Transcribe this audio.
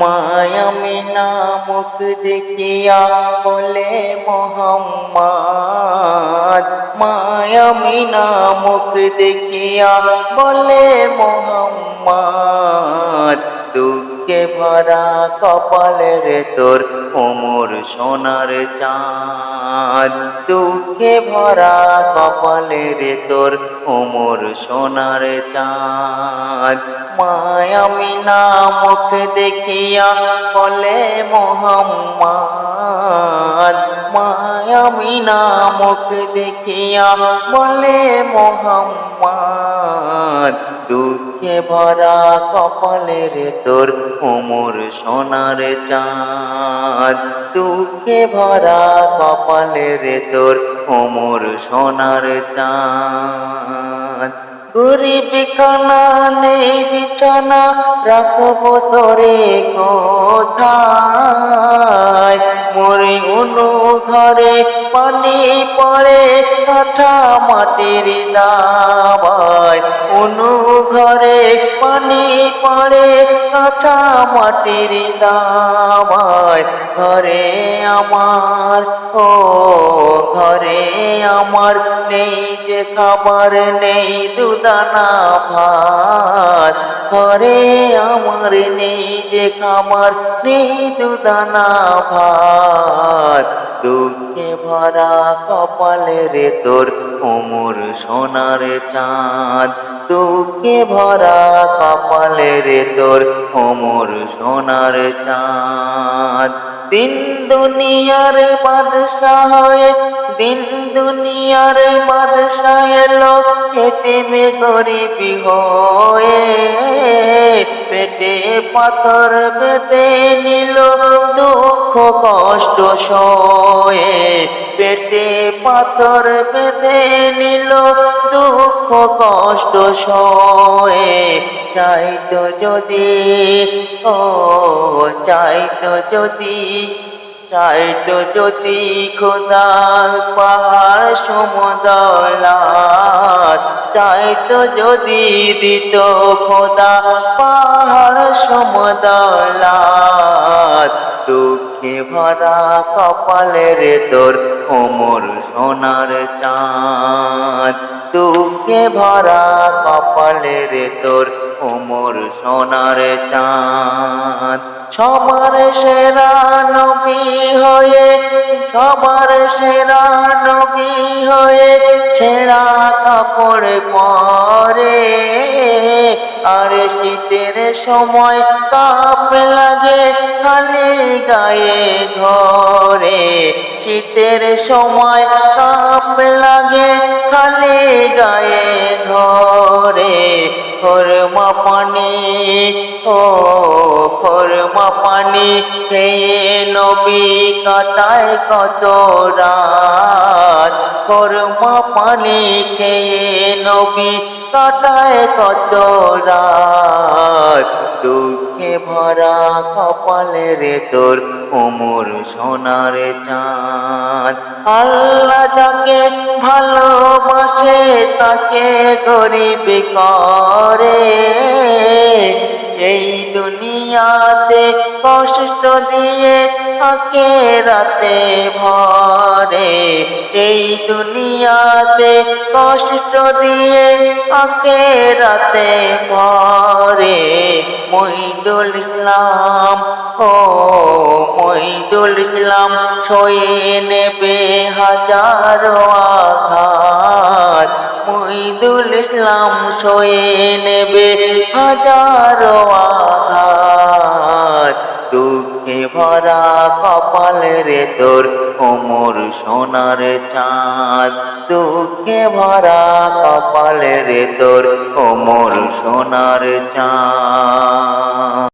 Miami নামক দেখিয়া বলে মোহাম্মদ মায়ামি নামক দেখিয়া বলে মোহাম্মদ দুঃখে ভরা কপালের তোর ওমর সোনার চাঁদ। দুঃখে ভরা কপালের তোর ওমর সোনার চাঁদ। মায়ামি নামক দেখিয়া বলে, মোহাম্মদ। মায়ামি নামক দেখিয়া বলে, মোহাম্মদ। দুঃখে ভরা কপালের তোর ওমর সোনার চাঁদ? দুঃখে ভরা কপালের তোর ওমর সোনার চাঁদ। গরিব খানা নেই বিছানা রাখব তোরে কোথায়? মরে অনু ঘরে পানি পড়ে কাঁচা মাটির দাবায়। অনু ঘরে পানি পড়ে কাঁচা মাটির দাবায়। ঘরে আমার, ও ঘরে আমার নেই যে খাবার নেই দুদানা ভাত। ঘরে আমার নেই যে খাবার নেই দুদানা ভাত। দুঃখে ভরা কপালে রে তোর ওমর সোনার চাঁদ। দুঃখে ভরা কপালে রে তোর ওমর সোনার চাঁদ। দিন দুনিয়ার বাদশাহ দিন দুনিয়ার বাদশাহ এলো খেতে মে গরিবি হয়ে, পেটে পাথর বেঁধে নিল, দুঃখ কষ্ট সয়ে, পেটে পাথর বেঁধে নিল, দুঃখ কষ্ট সয়ে, চাইতো যদি ও চাইতো যদি চাইতো যদি খোদার পাহাড় সমদলাত চাইতো যদি দিত খোদা পাহাড় সমদলাত দুঃখে ভরা কপালের তোর ওমর সোনার চাঁদ। দুঃখে ভরা কপালের তোর ওমর সোনার চাঁদ। সবার সেরা নবী হয়ে, সবার সেরা নবী হয়ে ছেঁড়া কাপড় পরে। আর শীতের সময় কাপ লাগে খালি গায়ে ঘরে। শীতের সময় কাপ লাগে খালি গায়ে ঘরে। খরমা পানি ও খরমা পানি খেয়ে নবী কাটায় কত রাত। খরমা পানি খেয়ে নবী কাটায় কত রাত দুঃখে ভরা কপালে রে তোর ওমর সোনার চাঁদ। আল্লাহ যাকে ভালোবাসে, তাকে গরিব করে। এই দুনিয়াতে কষ্ট দিয়ে আকে রাতে ভরে। এই দুনিয়াতে কষ্ট দিয়ে আকে রাতে ভরে। মহিদুল ইসলাম, ও মহিদুল ইসলাম সয়ে নেবে হাজারো আঘাত। মহিদুল ইসলাম সয়ে নেবে হাজারো আঘাত। দুঃখে ভরা কপালে রে তোর ওমর সোনার চাঁদ। দুঃখে ভরা কপালে রে তোর ওমর সোনার চাঁদ।